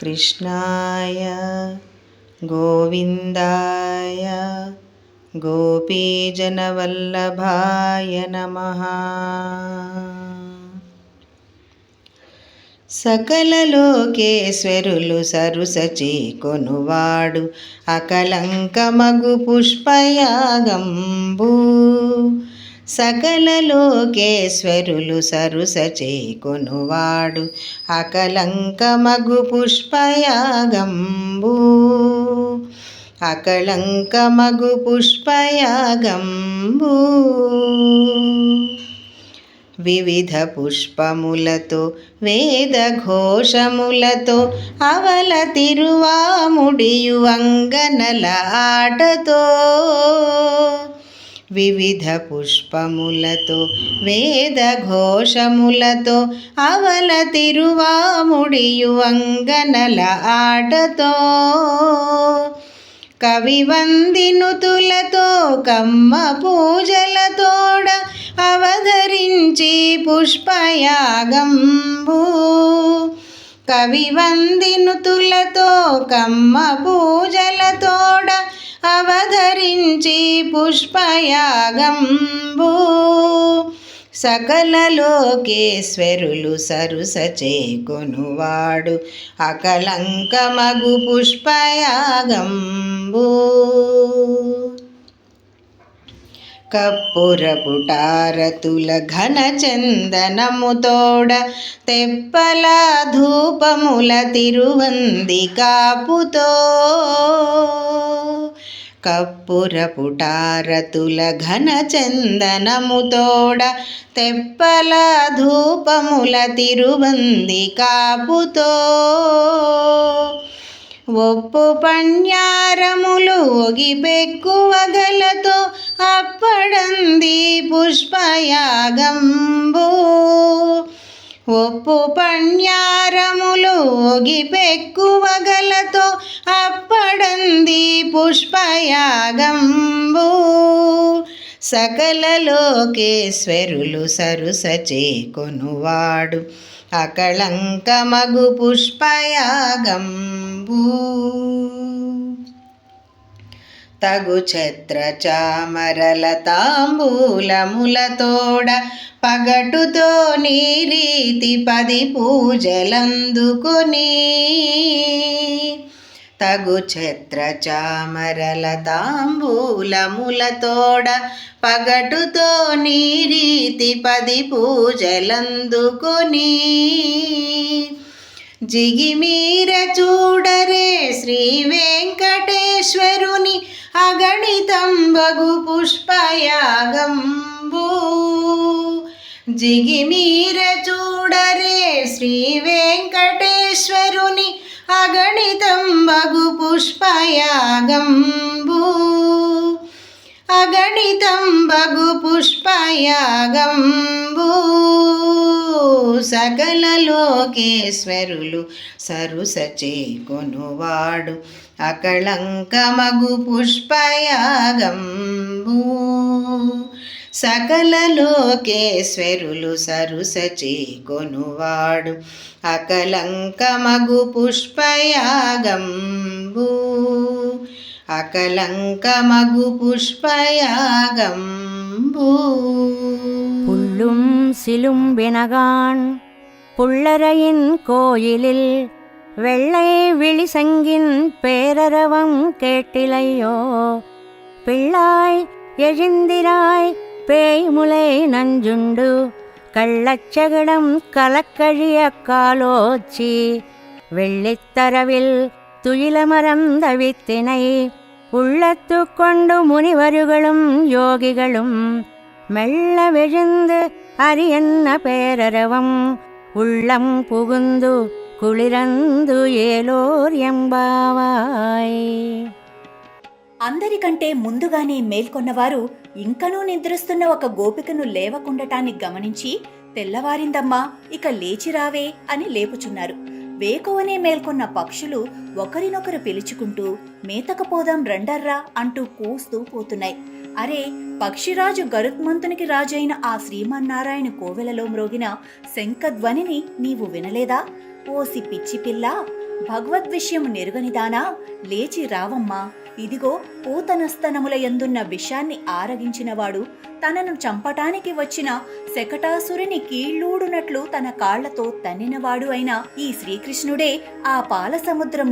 कृष्णाय गोविन्दाय गोपीजनवल्लभाय नमः సకల లోకేశ్వరులు సరుసచి కొనువాడు అకలంకమగు పుష్పయాగంబు సకల లోకేశ్వరులు సరుసచే కొనువాడు అకలంకమగు పుష్పయాగంబు. అకళంకమగు పుష్పయాగంబు. వివిధ పుష్పములతో వేద ఘోషములతో అవల తిరువాముడియు అంగనల ఆటతో. వివిధ పుష్పములతో వేద ఘోషములతో అవల తిరువాముడియు అంగనల ఆటతో. కవివందినుతులతో కమ్మ పూజలతోడ అవధరించి పుష్పయాగంబు కవివందినుతులతో కమ్మ పూజలతోడ అవధరించి పుష్పయాగంబు. సకల లోకేశ్వరులు సరుసచే కొనువాడు అకలంకమగు పుష్పయాగంబు. కప్పురపుటారతుల ఘన చందనముతోడ తెప్పల ధూపముల తిరువంది కాపుతో. కప్పురపుటారతుల ఘన చందనముతోడ తెప్పల ధూపముల తిరువంది కాపుతో. ఒప్పు పణ్యారములు ఒగిపెక్కువగలతో అప్పడంది పుష్పయాగంబు. ఒప్పు పణ్యారములు ఒగిపెక్కువగలతో అప్పడంది పుష్పయాగంబు సకల లోకేశ్వరులు సరుసచే కొనువాడు అకళంకమగు పుష్పయాగంబు. తగు ఛత్ర చామరల తాంబూలములతోడ పగటుతో నీ రీతి పది పూజలందుకొని తగు ఛత్ర చామరల తాంబూలములతోడ పగటుతో నీ రీతి పది పూజలందుకొని. జిగిమీర చూడరే శ్రీ వెంకటేశ్వరుని అగణితం బగు పుష్పయాగంబు. జిగిమీర చూడరే శ్రీ వెంకటేశ్వరుని అగణితం బగు పుష్పయాగంబు అగణితం బగు పుష్పయాగంబు సకల లోకేశ్వరులు సరుసచే కొనువాడు అకళంకమగు పుష్పయాగంబు సకల లోకేశ్వరులు సరుసచే కొనువాడు అకలంకమగు పుష్పయాగంబు அகலங்கமகு புஷ்பயாகம்பூ புல்லும் சிலும்பினகான் புள்ளரையின் கோயிலில் வெள்ளை விழிசங்கின் பேரரவம் கேட்டிலையோ பிள்ளாய் எழுந்திராய் பேய்முலை நஞ்சுண்டு கள்ளச்சகடம் கலக்கழிய காலோச்சி. வெள்ளித்தரவில் துயிலமரம் தவித்தினை உள்ளத்து கொண்டு முனிவருகளும் யோகிகளும் மெல்ல விழுந்து அரியன்ன பேரரவம் உள்ளம் புகுந்து குளிரந்து ஏலோர் எம்பாவாய். అందరికంటే ముందుగానే మేల్కొన్నవారు ఇంకనూ నిద్రిస్తున్న ఒక గోపికను లేవకుండటాన్ని గమనించి తెల్లవారిందమ్మా ఇక లేచిరావే అని లేపుచున్నారు. వేకువనే మేల్కొన్న పక్షులు ఒకరినొకరు పిలుచుకుంటూ మేతకపోదాం రండర్రా అంటూ కూస్తూ పోతున్నాయి. అరే పక్షిరాజు గరుత్మంతునికి రాజైన ఆ శ్రీమన్నారాయణ కోవెలలో మ్రోగిన శంఖధ్వనిని నీవు వినలేదా? ఓసి పిచ్చి పిల్ల నెరుగనిదానా? లేచి రావమ్మా. ఇదిగో పూతనస్తనముల ఎందున్న విషాన్ని ఆరగించినవాడు తనను చంపటానికి వచ్చిన శకటాసురుని కీళ్ళూడునట్లు తన కాళ్ళతో తన్నినవాడు అయిన ఈ శ్రీకృష్ణుడే ఆ పాల సముద్రంలో